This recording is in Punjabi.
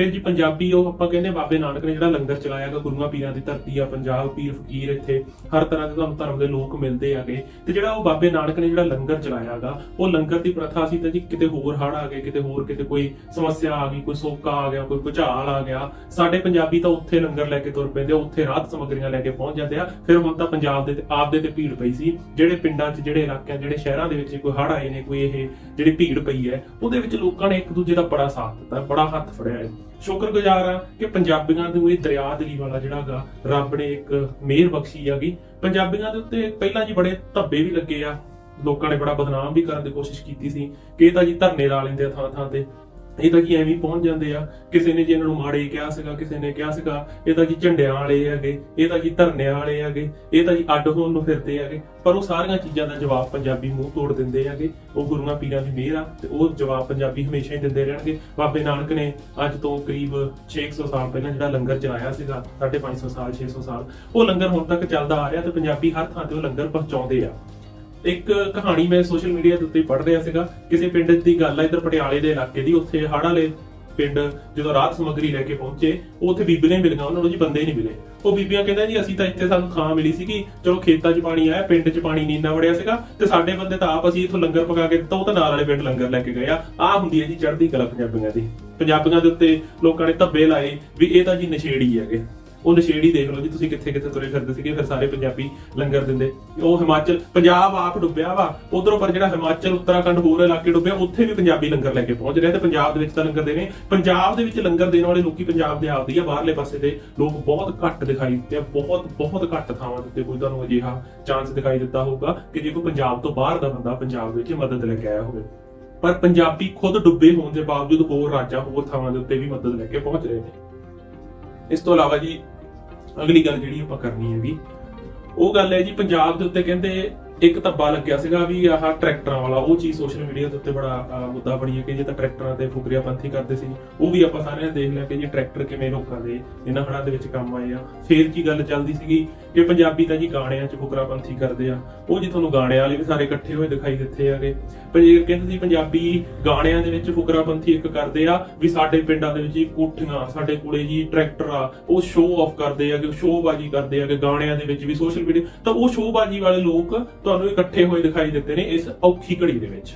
ਫਿਰ ਜੀ ਪੰਜਾਬੀ ਉਹ ਆਪਾਂ ਕਹਿੰਦੇ ਬਾਬੇ ਨਾਨਕ ਨੇ ਜਿਹੜਾ ਲੰਗਰ ਚਲਾਇਆਗਾ ਗੁਰੂਆਂ ਪੀਰਾਂ ਦੀ ਧਰਤੀ ਆ ਪੰਜਾਬ ਪੀਰ ਫਕੀਰ ਇੱਥੇ ਹਰ ਤਰ੍ਹਾਂ ਦੇ ਤੁਹਾਨੂੰ ਧਰਮ ਦੇ ਲੋਕ ਮਿਲਦੇ ਆਗੇ ਤੇ ਜਿਹੜਾ ਉਹ ਬਾਬੇ ਨਾਨਕ ਨੇ ਜਿਹੜਾ ਲੰਗਰ ਚਲਾਇਆਗਾ ਉਹ ਲੰਗਰ ਦੀ ਪ੍ਰਥਾ ਸੀ ਤਾਂ ਜੀ ਕਿਤੇ ਹੋਰ ਹੜ ਆ ਗਏ ਕਿਤੇ ਹੋਰ ਕਿਤੇ ਕੋਈ ਸਮੱਸਿਆ ਆ ਗਈ ਕੋਈ ਸੋਕਾ ਆ ਗਿਆ ਕੋਈ ਭੁਚਾਲ ਆ ਗਿਆ। ਸਾਡੇ ਪੰਜਾਬੀ ਤਾਂ ਉੱਥੇ ਲੰਗਰ ਲੈ ਕੇ ਤੁਰ ਪੈਂਦੇ ਆ, ਉੱਥੇ ਰਾਹਤ ਸਮੱਗਰੀਆਂ ਲੈ ਕੇ ਪਹੁੰਚ ਜਾਂਦੇ ਆ। ਫਿਰ ਹੁਣ ਤਾਂ ਪੰਜਾਬ ਦੇ ਤੇ ਆਪਦੇ ਤੇ ਭੀੜ ਪਈ ਸੀ। ਜਿਹੜੇ ਪਿੰਡਾਂ 'ਚ ਜਿਹੜੇ ਇਲਾਕਿਆਂ ਜਿਹੜੇ ਸ਼ਹਿਰਾਂ ਦੇ ਵਿੱਚ ਕੋਈ ਹੜ ਆਏ ਨੇ ਕੋਈ ਇਹ ਜਿਹੜੀ ਭੀੜ ਪਈ ਹੈ ਉਹਦੇ ਵਿੱਚ ਲੋਕਾਂ ਨੇ ਇੱਕ ਦੂਜੇ ਦਾ ਬੜਾ ਸਾਥ ਦਿੱਤਾ ਬੜਾ ਹੱਥ ਫੜਿਆ ਹੈ। ਸ਼ੁਕਰਗੁਜ਼ਾਰ ਆ ਕਿ ਪੰਜਾਬੀਆਂ ਨੂੰ ਇਹ ਦਰਿਆ ਦਲੀ ਵਾਲਾ ਜਿਹੜਾ ਹੈਗਾ, ਰੱਬ ਨੇ ਇੱਕ ਮਿਹਰ ਬਖਸ਼ੀ ਹੈਗੀ। ਪੰਜਾਬੀਆਂ ਦੇ ਉੱਤੇ ਪਹਿਲਾਂ ਜੀ ਬੜੇ ਧੱਬੇ ਵੀ ਲੱਗੇ ਆ। ਲੋਕਾਂ ਨੇ ਬੜਾ ਬਦਨਾਮ ਵੀ ਕਰਨ ਦੀ ਕੋਸ਼ਿਸ਼ ਕੀਤੀ ਸੀ। ਕਿ ਇਹ ਤਾਂ ਜੀ ਧਰਨੇ ਲਾ ਲੈਂਦੇ ਆ ਥਾਂ ਥਾਂ ਤੇ। ਇਹ ਤਾਂ ਜੀ ਐਵੇਂ ਪਹੁੰਚ ਜਾਂਦੇ ਆ। ਕਿਸੇ ਨੇ ਜੀ ਇਹਨਾਂ ਨੂੰ ਮਾੜੇ ਕਿਹਾ ਸੀਗਾ, ਕਿਸੇ ਨੇ ਕਿਹਾ ਸੀਗਾ, ਇਹ ਤਾਂ ਜੀ ਝੰਡਿਆਂ ਵਾਲੇ ਹੈਗੇ, ਇਹ ਤਾਂ ਜੀ ਧਰਨਿਆਂ ਵਾਲੇ ਹੈਗੇ, ਇਹ ਤਾਂ ਜੀ ਅੱਡ ਹੋਣ ਨੂੰ ਫਿਰਦੇ ਹੈਗੇ। ਪਰ ਉਹ ਸਾਰੀਆਂ ਚੀਜ਼ਾਂ ਦਾ ਜਵਾਬ ਪੰਜਾਬੀ ਮੂੰਹ ਤੋੜ ਦਿੰਦੇ ਹੈਗੇ। ਉਹ ਗੁਰੂਆਂ ਪੀਰਾਂ ਦੀ ਮਿਹਰ ਆ ਤੇ ਉਹ ਜਵਾਬ ਪੰਜਾਬੀ ਹਮੇਸ਼ਾ ਹੀ ਦਿੰਦੇ ਰਹਿਣਗੇ। ਬਾਬੇ ਨਾਨਕ ਨੇ ਅੱਜ ਤੋਂ ਕਰੀਬ 600 ਸਾਲ ਪਹਿਲਾਂ ਜਿਹੜਾ ਲੰਗਰ ਚਲਾਇਆ ਸੀਗਾ 550 ਸਾਲ 600 ਸਾਲ, ਉਹ ਲੰਗਰ ਹੁਣ ਤੱਕ ਚੱਲਦਾ ਆ ਰਿਹਾ ਤੇ ਪੰਜਾਬੀ ਹਰ ਥਾਂ ਤੇ ਉਹ ਲੰਗਰ ਪਹੁੰਚਾਉਂਦੇ ਆ। ਇੱਕ ਕਹਾਣੀ ਮੈਂ ਸੋਸ਼ਲ ਮੀਡੀਆ ਦੇ ਉੱਤੇ ਪੜ੍ਹ ਰਿਹਾ ਸੀਗਾ, ਕਿਸੇ ਪਿੰਡ ਦੀ ਗੱਲ ਹੈ ਇਧਰ ਪਟਿਆਲੇ ਦੇ ਇਲਾਕੇ ਦੀ, ਉੱਥੇ ਹੜ੍ਹ ਵਾਲੇ ਪਿੰਡ ਜਦੋਂ ਰਾਤ ਸਮੱਗਰੀ ਲੈ ਕੇ ਪਹੁੰਚੇ ਉਹ ਉੱਥੇ ਬੀਬੀਆਂ ਹੀ ਮਿਲੀਆਂ, ਉਹਨਾਂ ਨੂੰ ਜੀ ਬੰਦੇ ਨਹੀਂ ਮਿਲੇ। ਉਹ ਬੀਬੀਆਂ ਕਹਿੰਦਾ ਜੀ, ਅਸੀਂ ਤਾਂ ਇੱਥੇ ਸਾਨੂੰ ਥਾਂ ਮਿਲੀ ਸੀਗੀ, ਚਲੋ ਖੇਤਾਂ 'ਚ ਪਾਣੀ ਆਇਆ, ਪਿੰਡ 'ਚ ਪਾਣੀ ਨਹੀਂ ਇੰਨਾ ਵੜਿਆ ਸੀਗਾ, ਤੇ ਸਾਡੇ ਬੰਦੇ ਤਾਂ ਆਪ ਅਸੀਂ ਇੱਥੋਂ ਲੰਗਰ ਪਕਾ ਕੇ ਦਿੱਤਾ, ਉਹ ਤਾਂ ਨਾਲ ਵਾਲੇ ਪਿੰਡ ਲੰਗਰ ਲੈ ਕੇ ਗਏ ਆ। ਆਹ ਹੁੰਦੀ ਹੈ ਜੀ ਚੜ੍ਹਦੀ ਕਲਾ ਪੰਜਾਬੀਆਂ ਦੀ। ਪੰਜਾਬੀਆਂ ਦੇ ਉੱਤੇ ਲੋਕਾਂ ਨੇ ਧੱਬੇ ਲਾਏ ਵੀ ਇਹ ਤਾਂ ਜੀ ਨਸ਼ੇੜੀ ਹੈਗੇ। ਉਹ ਨਸ਼ੇੜੀ ਦੇਖ ਲਓ ਜੀ, ਤੁਸੀਂ ਕਿੱਥੇ ਕਿੱਥੇ ਤੁਰੇ ਫਿਰਦੇ ਸੀਗੇ, ਫਿਰ ਸਾਰੇ ਪੰਜਾਬੀ ਲੰਗਰ ਦਿੰਦੇ। ਉਹ ਹਿਮਾਚਲ, ਪੰਜਾਬ ਆਪ ਡੁੱਬਿਆ ਵਾ, ਉਧਰੋਂ ਪਰ ਜਿਹੜਾ ਹਿਮਾਚਲ, ਉੱਤਰਾਖੰਡ ਹੋਰ ਇਲਾਕੇ ਡੁੱਬਿਆ ਉੱਥੇ ਵੀ ਪੰਜਾਬੀ ਲੰਗਰ ਲੈ ਕੇ ਪਹੁੰਚ ਰਿਹਾ ਤੇ ਪੰਜਾਬ ਦੇ ਵਿੱਚ ਤਾਂ ਲੰਗਰ ਦੇਣੇ ਪੰਜਾਬ ਦੇ ਵਿੱਚ ਲੰਗਰ ਦੇਣ ਵਾਲੇ ਲੋਕੀ ਪੰਜਾਬ ਦੇ ਆਪਦੀ ਆ, ਬਾਹਰਲੇ ਪਾਸੇ ਦੇ ਲੋਕ ਬਹੁਤ ਘੱਟ ਦਿਖਾਈ ਦਿੱਤੇ ਆ, ਬਹੁਤ ਬਹੁਤ ਘੱਟ ਥਾਵਾਂ ਦੇ ਉੱਤੇ ਕੋਈ ਤੁਹਾਨੂੰ ਅਜਿਹਾ ਚਾਂਸ ਦਿਖਾਈ ਦਿੱਤਾ ਹੋਊਗਾ ਕਿ ਜੇ ਕੋਈ ਪੰਜਾਬ ਤੋਂ ਬਾਹਰ ਦਾ ਬੰਦਾ ਪੰਜਾਬ ਵਿੱਚ ਮਦਦ ਲੈ ਕੇ ਆਇਆ ਹੋਵੇ। ਪਰ ਪੰਜਾਬੀ ਖੁਦ ਡੁੱਬੇ ਹੋਣ ਦੇ ਬਾਵਜੂਦ ਹੋਰ ਰਾਜਾਂ ਹੋਰ ਥਾਵਾਂ ਦੇ ਉੱਤੇ ਵੀ ਮਦਦ ਲੈ ਕੇ ਪਹੁੰਚ ਰਹੇ ਨੇ। ਇਸ ਤੋਂ ਇਲਾਵਾ ਜੀ ਅਗਲੀ ਗੱਲ ਜਿਹੜੀ ਆਪਾਂ ਕਰਨੀ ਹੈਗੀ, ਉਹ ਗੱਲ ਹੈ ਜੀ ਪੰਜਾਬ ਦੇ ਉੱਤੇ ਕਹਿੰਦੇ ਇੱਕ ਧੱਬਾ ਲੱਗਿਆ ਸੀਗਾ ਵੀ ਆਹ ਟਰੈਕਟਰਾਂ ਵਾਲਾ, ਉਹ ਚੀਜ਼ ਸੋਸ਼ਲ ਮੀਡੀਆ ਦੇ ਉੱਤੇ ਬੜਾ ਮੁੱਦਾ ਬਣੀ ਹੈ ਕਿ ਜੇ ਤਾਂ ਟਰੈਕਟਰਾਂ ਤੇ ਫੁਕਰੀਆ ਪੰਥੀ ਕਰਦੇ ਸੀ, ਉਹ ਵੀ ਆਪਾਂ ਸਾਰਿਆਂ ਨੇ ਦੇਖ ਲਿਆ ਕਿ ਜੀ ਟਰੈਕਟਰ ਕਿਵੇਂ ਲੋਕਾਂ ਦੇ ਇਹਨਾਂ ਹੜਾਂ ਦੇ ਵਿੱਚ ਕੰਮ ਆਏ ਆ। ਫੇਰ ਕੀ ਗੱਲ ਚੱਲਦੀ ਸੀਗੀ ਕਿ ਪੰਜਾਬੀ ਤਾਂ ਜੀ ਗਾਣਿਆਂ 'ਚ ਫੁਕਰਾ ਪੰਥੀ ਕਰਦੇ ਆ। ਉਹ ਜੀ ਤੁਹਾਨੂੰ ਗਾਣਿਆਂ ਵਾਲੇ ਵੀ ਸਾਰੇ ਇਕੱਠੇ ਹੋਏ ਦਿਖਾਈ ਦਿੱਤੇ ਹੈਗੇ। ਪਰ ਇਹ ਕਹਿੰਦੇ ਸੀ ਪੰਜਾਬੀ ਗਾਣਿਆਂ ਦੇ ਵਿੱਚ ਫੁਕਰਾ ਪੰਥੀ ਇੱਕ ਕਰਦੇ ਆ, ਵੀ ਸਾਡੇ ਪਿੰਡਾਂ ਦੇ ਵਿੱਚ ਜੀ ਕੋਠੀਆਂ, ਸਾਡੇ ਕੋਲੇ ਜੀ ਟਰੈਕਟਰ ਆ, ਉਹ ਸ਼ੋਅ ਆਫ ਕਰਦੇ ਆ, ਕਿ ਸ਼ੋਅਬਾਜ਼ੀ ਕਰਦੇ ਆ, ਕਿ ਗਾਣਿਆਂ ਦੇ ਵਿੱਚ ਵੀ ਸੋਸ਼ਲ ਮੀਡੀਆ ਤਾਂ ਉਹ ਸ਼ੋਅਬਾਜ਼ੀ ਵਾਲੇ ਲੋਕ ਤੁਹਾਨੂੰ ਇਕੱਠੇ ਹੋਏ ਦਿਖਾਈ ਦਿੱਤੇ ਨੇ ਇਸ ਔਖੀ ਘੜੀ ਦੇ ਵਿੱਚ।